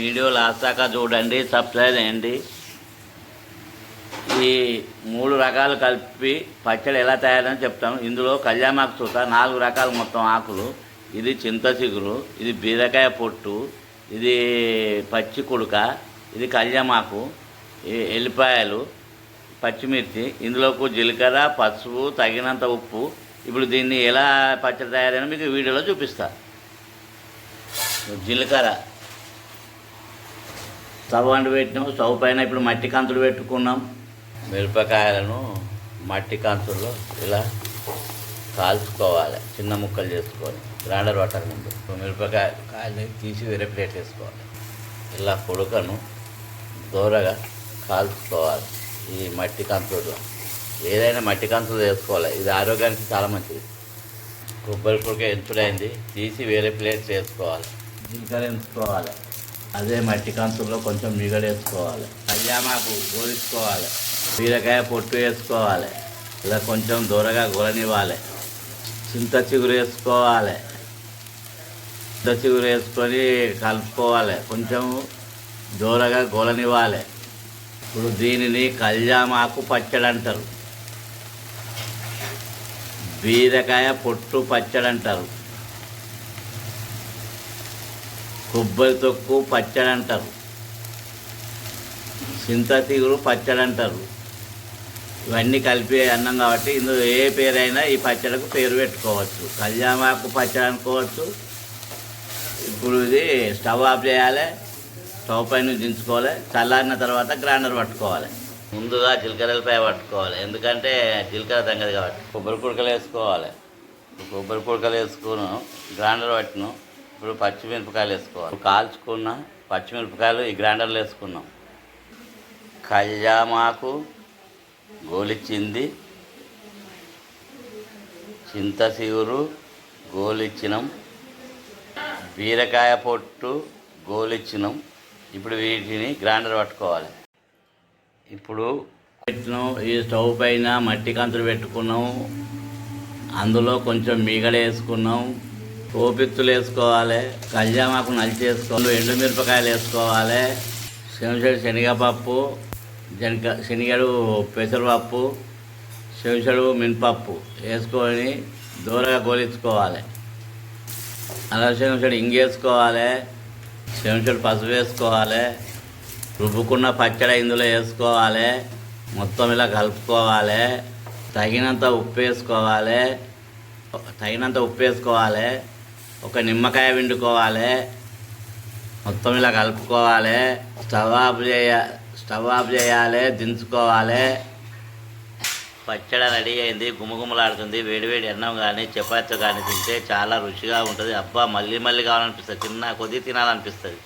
Video last దాకా చూడండి subscribe చేయండి. ఈ మూడు రకాలు కలిపి పచ్చడి ఎలా తయారని చెప్తాను. ఇందులో కళ్యామాకు చూత నాలుగు రకాలు మొత్తం ఆకులు. ఇది చింత చిగురు ఇది బీరకాయ పొట్టు ఇది పచ్చి కుడుక ఇది కళ్యామాకు ఎల్లిపాయలు పచ్చిమిర్చి ఇందులోకి జీలకర్ర పసుపు తగినంత ఉప్పు. ఇప్పుడు దీన్ని ఎలా పచ్చడి తయారైనా మీకు వీడియోలో చూపిస్తా. జీలకర్ర. స్టవ్ అంటు పెట్టినాం. స్టవ్ పైన ఇప్పుడు మట్టి కంతులు పెట్టుకున్నాం. మిరపకాయలను మట్టి కంతుల్లో ఇలా కాల్చుకోవాలి. చిన్న ముక్కలు చేసుకొని. గ్రైండర్ పట్టక ముందు. మిరపకాయ కాయలు తీసి వేరే ప్లేట్ వేసుకోవాలి. ఇలా పొడకను దూరగా కాల్చుకోవాలి ఈ మట్టి కంతుల్లో. ఏదైనా మట్టి కంతులు వేసుకోవాలి. ఇది ఆరోగ్యానికి చాలా మంచిది. కొబ్బరి పొడిక ఎంచుడైంది తీసి వేరే ప్లేట్ వేసుకోవాలి. జీలకర్ర ఎంచుకోవాలి అదే మట్టి కంతుల్లో కొంచెం మిగడేసుకోవాలి. కళ్యామాకు గోలుసుకోవాలి బీరకాయ పొట్టు వేసుకోవాలి. ఇలా కొంచెం దూరగా గోలనివ్వాలి. చింత చిగురు వేసుకోవాలి. చింత చిగురు వేసుకొని కలుపుకోవాలి. కొంచెం దూరగా గోలనివ్వాలి. ఇప్పుడు దీనిని కళ్యామాకు పచ్చడి అంటారు బీరకాయ పొట్టు పచ్చడి అంటారు కొబ్బరి తొక్కు పచ్చడి అంటారు చింతతీగురు పచ్చడి అంటారు ఇవన్నీ కలిపి అన్నం కాబట్టి ఇందులో ఏ పేరైనా ఈ పచ్చడికి పేరు పెట్టుకోవచ్చు. కళ్యాణాకు పచ్చడి అనుకోవచ్చు. ఇప్పుడు ఇది స్టవ్ ఆఫ్ చేయాలి. స్టవ్ పైన దించుకోవాలి. చల్లారిన తర్వాత గ్రైండర్ పట్టుకోవాలి. ముందుగా జీలకర్రలపై పట్టుకోవాలి. ఎందుకంటే జీలకర్ర తగ్గదు కాబట్టి. కొబ్బరి పుడకలు వేసుకోవాలి. కొబ్బరి పుడకలు వేసుకును గ్రైండర్ పట్టిను ఇప్పుడు పచ్చిమిరపకాయలు వేసుకోవాలి. కాల్చుకున్న పచ్చిమిరపకాయలు ఈ గ్రైండర్లో వేసుకున్నాం. కళ్యామాకు గోలిచ్చింది. చింత సిగురు గోలిచ్చినాం. బీరకాయ పొట్టు గోలిచ్చినాం. ఇప్పుడు వీటిని గ్రైండర్ పట్టుకోవాలి. ఇప్పుడు పెట్టినాం. ఈ స్టవ్ పైన మట్టి కంతులు పెట్టుకున్నాం. అందులో కొంచెం మీగడ వేసుకున్నాం. పోపిత్తులు వేసుకోవాలి కళ్యామాకు నలిచేసుకోవాలి ఎండుమిరపకాయలు వేసుకోవాలి శనిషడు శనగపప్పు శనగ శనగడు పెసరపప్పు శనగడు మినపప్పు వేసుకొని దూరగా గోలించుకోవాలి. అలా శనగడు ఇంగేసుకోవాలి శనగడు పసుపు వేసుకోవాలి రుబ్బుకున్న పచ్చడి ఇందులో వేసుకోవాలి మొత్తం ఇలా కలుపుకోవాలి తగినంత ఉప్పు వేసుకోవాలి తగినంత ఉప్పు వేసుకోవాలి ఒక నిమ్మకాయ పిండుకోవాలి. మొత్తం ఇలా కలుపుకోవాలి. స్టవ్ ఆఫ్ చేయ స్టవ్ ఆఫ్ చేయాలి. దించుకోవాలి. పచ్చడి రెడీ అయింది. గుమగుమలాడుతుంది. వేడివేడి అన్నం కానీ చపాతీ కానీ తింటే చాలా రుచిగా ఉంటుంది. అబ్బా మళ్ళీ మళ్ళీ కావాలనిపిస్తుంది. తిన్నా కొద్ది తినాలనిపిస్తుంది.